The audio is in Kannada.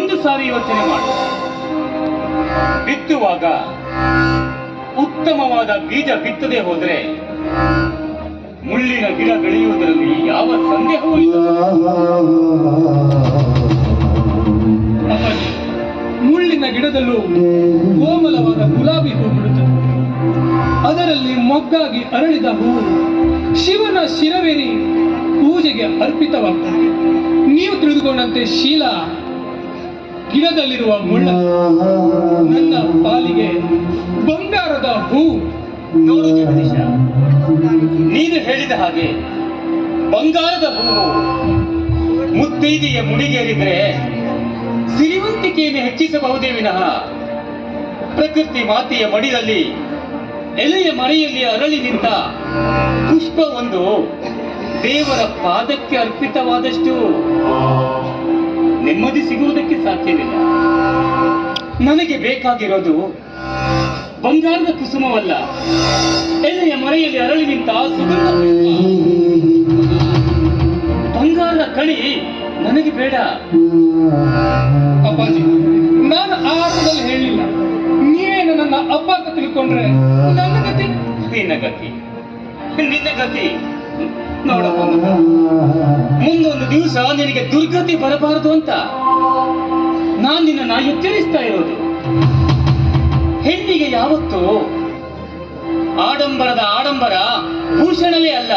ಒಂದು ಸಾರಿ ಯೋಚನೆ ಮಾಡು. ಬಿತ್ತುವಾಗ ಉತ್ತಮವಾದ ಬೀಜ ಬಿತ್ತದೆ ಹೋದರೆ ಮುಳ್ಳಿನ ಗಿಡ ಬೆಳೆಯುವುದರಲ್ಲಿ ಯಾವ ಸಂದೇಹವೂ ಇಲ್ಲ. ಮುಳ್ಳಿನ ಗಿಡದಲ್ಲೂ ಕೋಮಲವಾದ ಗುಲಾಬಿ ಹೂ ಬಿಡುತ್ತದೆ ಅದರಲ್ಲಿ ಮೊಗ್ಗಾಗಿ ಅರಳಿದ ಹೂವು ಶಿವನ ಶಿರವೇರಿ ಪೂಜೆಗೆ ಅರ್ಪಿತವಾಗ್ತದೆ ನೀವು ತಿಳಿದುಕೊಂಡಂತೆ ಶೀಲ ಗಿಡದಲ್ಲಿರುವ ಮುಳ್ಳ ನನ್ನ ಪಾಲಿಗೆ ಬಂಗಾರದ ಹೂ. ನೋಡು ಜಗದೀಶ, ನೀನು ಹೇಳಿದ ಹಾಗೆ ಬಂಗಾರದ ಹೂವು ಮುತ್ತೈದೆಯ ಮುಡಿಗೇರಿದ್ರೆ ಸಿರಿವಂತಿಕೆಯನ್ನು ಹೆಚ್ಚಿಸಬಹುದೇ ವಿನಃ. ಪ್ರಕೃತಿ ಮಾತೆಯ ಮಡಿಯಲ್ಲಿ ಎಲೆಯ ಮರೆಯಲ್ಲಿ ಅರಳಿ ನಿಂತ ಪುಷ್ಪ ಒಂದು ದೇವರ ಪಾದಕ್ಕೆ ಅರ್ಪಿತವಾದಷ್ಟು. ನೆಮ್ಮದಿ ಸಿಗುವುದಕ್ಕೆ ಸಾಧ್ಯವಿಲ್ಲ. ನನಗೆ ಬೇಕಾಗಿರೋದು ಬಂಗಾರದ ಕುಸುಮವಲ್ಲ. ಎಲೆಯ ಮರೆಯಲ್ಲಿ ಅರಳಿ ನಿಂತ ಸುಗಂಧ. ಬಂಗಾರದ ಕಣಿ ನನಗೆ ಬೇಡ. ಅಪ್ಪಾಜಿ, ನಾನು ಆ ಅರ್ಥದಲ್ಲಿ ಹೇಳಿಲ್ಲ. ನೀವೇನು ನನ್ನ ಅಪಾರ್ಥ ತಿಳ್ಕೊಂಡ್ರೆ ನನ್ನ ಗತಿ ನಿನ್ನ ಗತಿ ನಿನ್ನ ಗತಿ ನೋಡಪ್ಪ ಮುಂದೊಂದು ದಿವಸ ನಿನಗೆ ದುರ್ಗತಿ ಬರಬಾರದು ಅಂತ ನಾನು ನಿನ್ನ ಎಚ್ಚರಿಸ್ತಾ ಇರೋದು. ಹೆಣ್ಣಿಗೆ ಯಾವತ್ತು ಆಡಂಬರದ ಆಡಂಬರ ಭೂಷಣವೇ ಅಲ್ಲ.